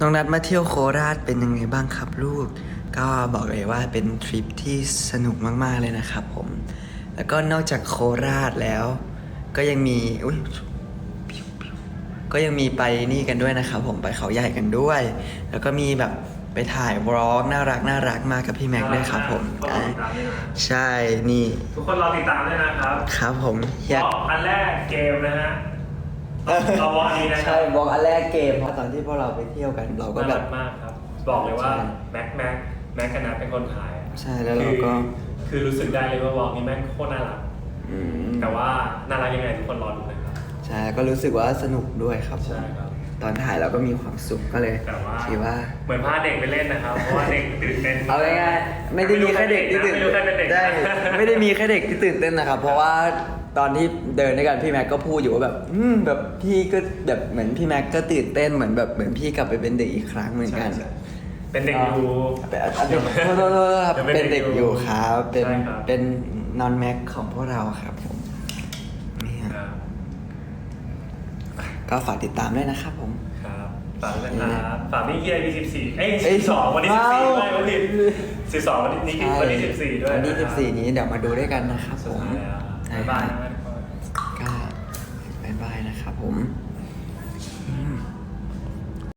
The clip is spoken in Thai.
น้องนัดมาเที่ยวโคราชเป็นยังไงบ้างครับลูก ก็บอกเลยว่าเป็นทริปที่สนุกมากๆเลยนะครับผม แล้วก็นอกจากโคราชแล้ว ก็ยังมีอุ้ยก็ยังมีไปนี่กันด้วยนะครับผมไปเขาใหญ่กันด้วย แล้วก็มีแบบไปถ่ายวอล์กน่ารักน่ารักมากกับพี่แม็กซ์ด้วยครับผมก็รอติดตามด้วยนะใช่นี่ ทุกคนรอติดตามด้วยนะครับ ครับผมอยากบอกอันแรกเกมนะฮะ เอาวอลนี้นะครัใช่บอกอันแรกเกมเพราะตอนที่พวกเราไปเที่ยวกันเราก็น่าแบรับ กมากครับ บอกเลยว่าใช่ แม็กแม็กแม็กกับนัทเป็นคนถ่ายอะใช่แล้วเราก็คือคือรู้สึกได้เลยว่าวอลนี้แม่งโคตรน่ารัก อืมแต่ว่าน่ารักยังไงทุกคนรอดูนะครับ ใช่ก็รู้สึกว่าสนุกด้วยครับผมใช่ครับ ตอนถ่ายเราก็มีความสุขก็เลยแต่ว่าคิดว่า เหมือนพาเด็กไปเล่นนะครับ เพราะว่าเด็กตื่นเต้นเอาง่ายๆไม่ได้มีแค่เด็กที่ตื่นไม่รู้ใครเป็นเด็กนะได้ไม่ได้มีแค่เด็กที่ตื่นเต้นนะครับ เพราะว่าตอนที่เดินด้วยกันพี่แม็กก็พูดอยู่ว่าแบบ อืมแบบพี่ก็แบบเหมือนพี่แม็กก็ตื่นเต้นเหมือนแบบเหมือนพี่กลับไปเป็นเด็กอีกครั้งเหมือนกันใช่ๆเป็นเด็กอยู่เป็นอะเป็นโทษโทษโทษครับยังเป็เป็นนเด็เด็กกออยู่ยู่ครับเป็นใช่ครับเป็นนอนแม็กของพวกเราครับผมนี่ฮะ ครับ ก็ฝากติดตามด้วยนะครับผม ครับฝากด้วยนะครับฝากนี่เกียร์ที่สิบสี่เอ้ยเอ้ยสิบสองวันที่สิบสี่ว้าวด้วยวันที่สิบสองวันนี้นี่วันที่สิบสี่ด้วยวันที่สิบสี่นี้เดี๋ยวมาดูด้วยกันนะครับผสุดมท้ายแล้วใช่บ๊ายครับายบนะทุกคน ก็บายบายนะครับผม อืม